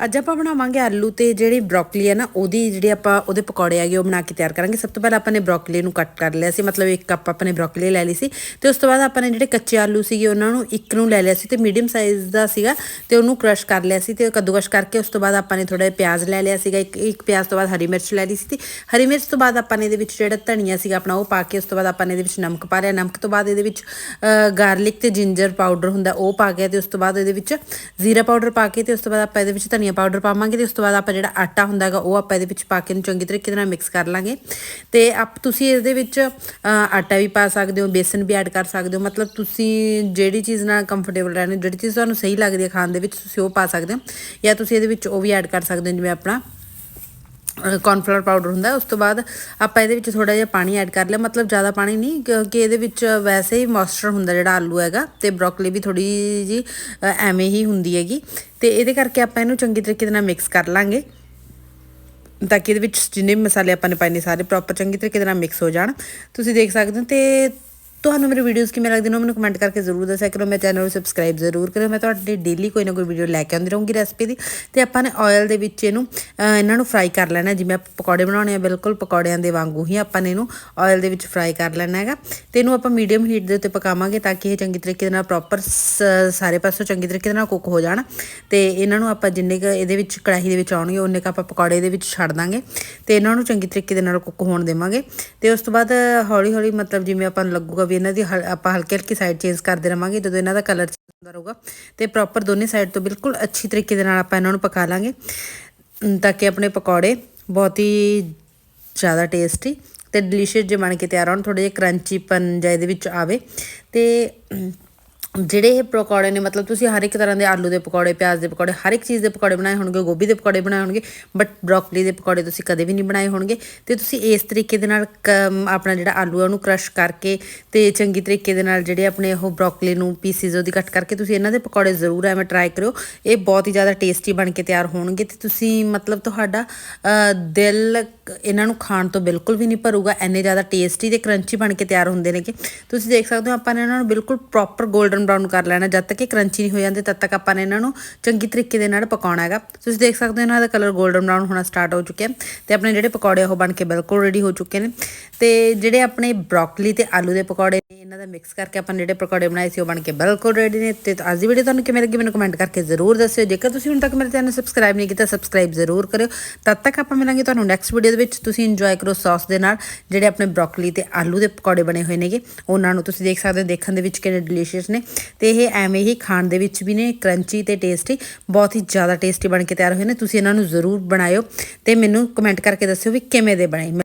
ਅੱਜ ਆਪਾਂ ਬਣਾਵਾਂਗੇ ਆਲੂ ਤੇ ਜਿਹੜੀ ਬ੍ਰੋਕਲੀ ਹੈ ਨਾ, ਉਹਦੀ ਜਿਹੜੀ ਆਪਾਂ ਉਹਦੇ ਪਕੌੜੇ ਆਗੇ ਉਹ ਬਣਾ ਕੇ ਤਿਆਰ ਕਰਾਂਗੇ। ਸਭ ਤੋਂ ਪਹਿਲਾਂ ਆਪਾਂ ਨੇ ਬ੍ਰੋਕਲੀ ਨੂੰ ਕੱਟ ਕਰ ਲਿਆ ਸੀ, ਮਤਲਬ ਇੱਕ ਕੱਪ ਆਪਾਂ ਨੇ ਬ੍ਰੋਕਲੀ ਲੈ ਲਈ ਸੀ। ਤੇ ਉਸ ਤੋਂ ਬਾਅਦ ਆਪਾਂ ਨੇ ਜਿਹੜੇ ਕੱਚੇ ਆਲੂ ਸੀਗੇ, ਉਹਨਾਂ ਨੂੰ ਇੱਕ ਨੂੰ ਲੈ ਲਿਆ ਸੀ ਤੇ ਮੀਡੀਅਮ ਸਾਈਜ਼ ਦਾ ਸੀਗਾ ਤੇ ਉਹਨੂੰ ਕ੍ਰਸ਼ ਕਰ ਲਿਆ ਸੀ ਤੇ ਕੱਦੂਕਸ਼ ਕਰਕੇ ਉਸ ਤੋਂ ਬਾਅਦ ਆਪਾਂ ਨੇ ਥੋੜਾ ਪਿਆਜ਼ ਲੈ ਲਿਆ ਸੀਗਾ, ਇੱਕ ਇੱਕ ਪਿਆਜ਼ ਤੋਂ ਬਾਅਦ ਹਰੀ ਮਿਰਚ ਲੈ ਲਈ ਸੀ ਤੇ ਹਰੀ ਮਿਰਚ ਤੋਂ ਬਾਅਦ ਆਪਾਂ ਨੇ ਇਹਦੇ ਵਿੱਚ ਜਿਹੜਾ ਧਨੀਆ ਸੀਗਾ ਆਪਣਾ, ਉਹ ਪਾ ਕੇ ਉਸ ਤੋਂ ਬਾਅਦ ਆਪਾਂ ਨੇ ਇਹਦੇ ਵਿੱਚ ਨਮਕ ਪਾ ਲਿਆ। ਨਮਕ ਤੋਂ ਬਾਅਦ ਇਹਦੇ ਵਿੱਚ ਗਾਰਲਿਕ ਤੇ ਜਿੰਜਰ ਪਾਊਡਰ ਹੁੰਦਾ, ਉਹ ਪਾ ਗਿਆ ਤੇ ਉਸ ਤੋਂ ਬਾਅਦ ਇਹਦੇ ਵਿੱਚ ਜ਼ੀਰਾ ਪਾਊਡਰ ਪਾ ਕੇ ਤੇ ਉਸ ਤੋਂ ਬਾਅਦ ਆਪਾਂ ਇਹਦੇ ਵਿੱਚ ਧਨੀਆ ਪਾਊਡਰ ਪਾਵਾਂਗੇ ਤੇ ਉਸ ਤੋਂ ਬਾਅਦ ਆਪਾਂ ਜਿਹੜਾ ਆਟਾ ਹੁੰਦਾ ਹੈਗਾ, ਉਹ ਆਪਾਂ ਇਹਦੇ ਵਿੱਚ ਪਾ ਕੇ ਨੂੰ ਚੰਗੀ ਤਰੀਕੇ ਨਾਲ ਮਿਕਸ ਕਰ ਲਾਂਗੇ। ਤੇ ਆਪ ਤੁਸੀਂ ਇਹਦੇ ਵਿੱਚ ਆਟਾ ਵੀ ਪਾ ਸਕਦੇ ਹੋ, ਬੇਸਨ ਵੀ ਐਡ ਕਰ ਸਕਦੇ ਹੋ। ਮਤਲਬ ਤੁਸੀਂ ਜਿਹੜੀ ਚੀਜ਼ ਨਾਲ ਕੰਫਰਟੇਬਲ ਰਹਿੰਦੇ ਜਿਹੜੀ ਚੀਜ਼ ਤੁਹਾਨੂੰ ਸਹੀ ਲੱਗਦੀ ਹੈ ਖਾਣ ਦੇ ਵਿੱਚ, ਤੁਸੀਂ ਉਹ ਪਾ ਸਕਦੇ ਹੋ। ਜਾਂ ਤੁਸੀਂ ਇਹਦੇ ਵਿੱਚ ਉਹ ਵੀ ਐਡ ਕਰ ਸਕਦੇ ਹੋ, ਜਿਵੇਂ ਆਪਣਾ ਕੌਰਨਫਲਾਵਰ ਪਾਊਡਰ ਹੁੰਦਾ, ਉਸ ਤੋਂ ਬਾਅਦ ਆਪਾਂ ਇਹਦੇ ਵਿੱਚ ਥੋੜਾ ਜਿਹਾ ਪਾਣੀ ਐਡ ਕਰ ਲਿਆ, ਮਤਲਬ ਜ਼ਿਆਦਾ ਪਾਣੀ ਨਹੀਂ, ਕਿਉਂਕਿ ਇਹਦੇ ਵਿੱਚ ਵੈਸੇ ਹੀ ਮੋਇਸਚਰ ਹੁੰਦਾ ਜਿਹੜਾ ਆਲੂ ਹੈਗਾ, ਤੇ ਬ੍ਰੋਕਲੀ ਵੀ ਥੋੜੀ ਜੀ ਐਵੇਂ ਹੀ ਹੁੰਦੀ ਹੈਗੀ। ਤੇ ਇਹਦੇ ਕਰਕੇ ਆਪਾਂ ਇਹਨੂੰ ਚੰਗੀ ਤਰੀਕੇ ਦੇ ਨਾਲ ਮਿਕਸ ਕਰ ਲਾਂਗੇ, ਤਾਂ ਕਿ ਇਹਦੇ ਵਿੱਚ ਜਿੰਨੇ ਵੀ ਮਸਾਲੇ ਆਪਾਂ ਨੇ ਪਾਏ ਨੇ ਸਾਰੇ ਪ੍ਰੋਪਰ ਚੰਗੀ ਤਰੀਕੇ ਦੇ ਨਾਲ ਮਿਕਸ ਹੋ ਜਾਣ। ਤੁਸੀਂ ਦੇਖ ਸਕਦੇ ਹੋ, ਤੇ ਤੁਹਾਨੂੰ ਮੇਰੇ ਵੀਡੀਓਜ਼ ਕਿਵੇਂ ਲੱਗਦੇ ਨੇ ਮੈਨੂੰ ਕਮੈਂਟ ਕਰਕੇ ਜ਼ਰੂਰ ਦੱਸਿਆ ਕਰੋ। ਮੈਂ ਚੈਨਲ ਨੂੰ ਸਬਸਕ੍ਰਾਈਬ ਜ਼ਰੂਰ ਕਰਿਓ। ਮੈਂ ਤੁਹਾਡੇ ਡੇਲੀ ਕੋਈ ਨਾ ਕੋਈ ਵੀਡੀਓ ਲੈ ਕੇ ਆਉਂਦੀ ਰਹੂੰਗੀ ਰੈਸਪੀ ਦੀ। ਤੇ ਆਪਾਂ ਨੇ ਆਇਲ ਦੇ ਵਿੱਚ ਇਹਨੂੰ ਇਹਨਾਂ ਨੂੰ ਫਰਾਈ ਕਰ ਲੈਣਾ। ਜਿਵੇਂ ਆਪਾਂ ਪਕੌੜੇ ਬਣਾਉਣੇ ਆ, ਬਿਲਕੁਲ ਪਕੌੜਿਆਂ ਦੇ ਵਾਂਗੂ ਹੀ ਆਪਾਂ ਨੇ ਇਹਨੂੰ ਆਇਲ ਦੇ ਵਿੱਚ ਫਰਾਈ ਕਰ ਲੈਣਾ ਹੈਗਾ। ਤੇ ਇਹਨੂੰ ਆਪਾਂ ਮੀਡੀਅਮ ਹੀਟ ਦੇ ਉੱਤੇ ਪਕਾਵਾਂਗੇ ਤਾਂ ਕਿ ਇਹ ਚੰਗੀ ਤਰੀਕੇ ਦੇ ਨਾਲ ਪ੍ਰੋਪਰ ਸਾਰੇ ਪਾਸੋਂ ਚੰਗੀ ਤਰੀਕੇ ਦੇ ਨਾਲ ਕੁੱਕ ਹੋ ਜਾਣ। ਤੇ ਇਹਨਾਂ ਨੂੰ ਆਪਾਂ ਜਿੰਨੇ ਕ ਇਹਦੇ ਵਿੱਚ ਕੜਾਹੀ ਦੇ ਵਿੱਚ ਆਉਣਗੇ, ਉਹਨੇ ਕ ਆਪਾਂ ਪਕੌੜੇ ਦੇ ਵਿੱਚ ਛੱਡ ਦਾਂਗੇ। ਤੇ ਇਹਨਾਂ ਨੂੰ ਚੰਗੀ ਤਰੀਕੇ ਦੇ ਨਾਲ ਕੁੱਕ ਹੋਣ ਦੇਵਾਂਗੇ। ਤੇ ਉਸ ਤੋਂ ਬਾਅਦ ਹੌਲੀ ਹੌਲੀ ਮਤਲਬ ਜਿਵੇਂ ਆਪਾਂ ਨੂੰ ਲੱਗੂਗਾ ਵੀ ਇਹਨਾਂ ਦੀ ਹਲ- ਆਪਾਂ ਹਲਕੀ ਹਲਕੀ ਸਾਈਡ ਚੇਂਜ ਕਰਦੇ ਰਵਾਂਗੇ, ਜਦੋਂ ਇਹਨਾਂ ਦਾ ਕਲਰ ਚੇਂਜ ਹੁੰਦਾ ਰਹੂਗਾ। ਤੇ ਪ੍ਰੋਪਰ ਦੋਨੇ ਸਾਈਡ ਤੋਂ ਬਿਲਕੁਲ ਅੱਛੀ ਤਰੀਕੇ ਦੇ ਨਾਲ ਆਪਾਂ ਇਹਨਾਂ ਨੂੰ ਪਕਾ ਲਾਂਗੇ। ਤਾਂ ਕਿ ਆਪਣੇ ਪਕੌੜੇ ਬਹੁਤ ਹੀ ਜ਼ਿਆਦਾ ਟੇਸਟੀ ਤੇ ਡਿਲੀਸ਼ੀਅਸ ਜੇ ਬਣ ਕੇ ਤਿਆਰ ਹੋਣ ਥੋੜੇ ਜਿਹਾ ਕਰੰਚੀਪਨ ਜਾਂ ਇਹਦੇ ਵਿੱਚ ਆਵੇ। ਤੇ ਜਿਹੜੇ ਇਹ ਪਕੌੜੇ ਨੇ, ਮਤਲਬ ਤੁਸੀਂ ਹਰ ਇੱਕ ਤਰ੍ਹਾਂ ਦੇ ਆਲੂ ਦੇ ਪਕੌੜੇ, ਪਿਆਜ਼ ਦੇ ਪਕੌੜੇ, ਹਰ ਇੱਕ ਚੀਜ਼ ਦੇ ਪਕੌੜੇ ਬਣਾਏ ਹੋਣਗੇ, ਗੋਭੀ ਦੇ ਪਕੌੜੇ ਬਣਾਏ ਹੋਣਗੇ ਬਟ ਬ੍ਰੋਕਲੀ ਦੇ ਪਕੌੜੇ ਤੁਸੀਂ ਕਦੇ ਵੀ ਨਹੀਂ ਬਣਾਏ ਹੋਣਗੇ। ਤੇ ਤੁਸੀਂ ਇਸ ਤਰੀਕੇ ਦੇ ਨਾਲ ਕ- ਆਪਣਾ ਜਿਹੜਾ ਆਲੂ ਹੈ ਉਹਨੂੰ ਕ੍ਰਸ਼ ਕਰਕੇ ਤੇ ਚੰਗੀ ਤਰੀਕੇ ਦੇ ਨਾਲ ਜਿਹੜੇ ਆਪਣੇ ਉਹ ਬ੍ਰੋਕਲੀ ਨੂੰ ਪੀਸਿਸ ਉਹਦੀ ਕੱਟ ਕਰਕੇ ਤੁਸੀਂ ਇਹਨਾਂ ਦੇ ਪਕੌੜੇ ਜ਼ਰੂਰ ਐਵੇਂ ਟਰਾਈ ਕਰਿਓ। ਇਹ ਬਹੁਤ ਹੀ ਜ਼ਿਆਦਾ ਟੇਸਟੀ ਬਣ ਕੇ ਤਿਆਰ ਹੋਣਗੇ ਤੇ ਤੁਸੀਂ ਮਤਲਬ ਤੁਹਾਡਾ ਦਿਲ ਇਹਨਾਂ ਨੂੰ ਖਾਣ ਤੋਂ ਬਿਲਕੁਲ ਵੀ ਨਹੀਂ ਭਰੂਗਾ ਐਨੇ ਜ਼ਿਆਦਾ ਟੇਸਟੀ ਤੇ ਕਰੰਚੀ ਬਣ ਕੇ ਤਿਆਰ ਹੁੰਦੇ ਨੇਗੇ। ਤੁਸੀਂ ਦੇਖ ਸਕਦੇ ਹੋ, ਆਪਾਂ ਨੇ ਇਹਨਾਂ ਨੂੰ ਬਿਲਕੁਲ ਪ੍ਰੋਪਰ 골ਡਨ ਬਰਾਊਨ ਕਰ ਲੈਣਾ, ਜਦ ਤੱਕ ਇਹ ਕਰੰਚੀ ਨਹੀਂ ਹੋ ਜਾਂਦੇ, ਤਦ ਤੱਕ ਆਪਾਂ ਨੇ ਇਹਨਾਂ ਨੂੰ ਚੰਗੀ ਤਰੀਕੇ ਦੇ ਨਾਲ ਪਕਾਉਣਾ ਹੈਗਾ। ਤੁਸੀਂ ਦੇਖ ਸਕਦੇ ਹੋ, ਇਹਨਾਂ ਦਾ ਕਲਰ 골ਡਨ ਬਰਾਊਨ ਹੋਣਾ ਸਟਾਰਟ ਹੋ ਚੁੱਕਿਆ ਤੇ ਆਪਣੇ ਜਿਹੜੇ ਪਕੌੜੇ ਉਹ ਬਣ ਕੇ ਬਿਲਕੁਲ ਰੈਡੀ ਹੋ ਚੁੱਕੇ ਨੇ। ਤੇ ਜਿਹੜੇ ਆਪਣੇ ਬ੍ਰੋਕਲੀ ਤੇ ਆਲੂ ਦੇ ਪਕੌੜੇ ਨੇ, ਇਹਨਾਂ ਦਾ ਮਿਕਸ ਕਰਕੇ ਆਪਾਂ ਜਿਹੜੇ ਪਕੌੜੇ ਬਣਾਏ ਸੀ, ਉਹ ਬਣ ਕੇ ਬਿਲਕੁਲ ਰੈਡੀ ਨੇ। ਤੇ ਅੱਜ ਦੀ ਵੀਡੀਓ ਤੁਹਾਨੂੰ ਕਿਵੇਂ ਲੱਗੀ, ਮੈਨੂੰ ਕਮੈਂਟ ਕਰਕੇ ਜ਼ਰੂਰ ਦੱਸਿਓ। ਜੇਕਰ ਤੁਸੀਂ ਹੁਣ ਤੱਕ ਮੇਰੇ ਚੈਨਲ ਸਬਸਕ੍ਰਾਈਬ ਨਹੀਂ ਕੀਤਾ ਸਬਸਕ੍ਰਾਈਬ ਜ਼ਰੂਰ ਕਰਿਓ। ਤਦ ਤੱਕ ਆਪਾਂ ਮਿਲਾਂਗੇ ਤੁਹਾਨੂੰ ਨੈਕਸਟ ਵੀਡੀਓ ਦੇ ਵਿੱਚ ਤੁਸੀਂ ਇੰਜੋਏ ਕਰੋ ਸੌਸ ਦੇ ਨਾਲ, ਜਿਹੜੇ ਆਪਣੇ ਬ੍ਰੋਕਲੀ ਤੇ ਆਲੂ ਦੇ ਪਕੌੜੇ ਬਣੇ ਹੋਏ ਨੇਗੇ, ਉਹਨਾਂ ਨੂੰ ਤੁਸੀਂ ਦੇਖ ਸਕਦੇ ਹੋ, ਦੇਖਣ ਦੇ ਵਿੱਚ ਕਿੰਨੇ ਡਿਲੀਸ਼ੀਅਸ ਨੇ। ਤੇ ਇਹ ਐਵੇਂ ਹੀ ਖਾਣ ਦੇ ਵਿੱਚ ਵੀ ਨੇ ਕਰੰਚੀ ਤੇ ਟੇਸਟੀ ਬਹੁਤ ਹੀ ਜ਼ਿਆਦਾ ਟੇਸਟੀ ਬਣ ਕੇ ਤਿਆਰ ਹੋਏ ਨੇ। ਤੁਸੀਂ ਇਹਨਾਂ ਨੂੰ ਜ਼ਰੂਰ ਬਣਾਇਓ ਤੇ ਮੈਨੂੰ ਕਮੈਂਟ ਕਰਕੇ ਦੱਸਿਓ ਵੀ ਕਿਵੇਂ ਦੇ ਬਣੇ।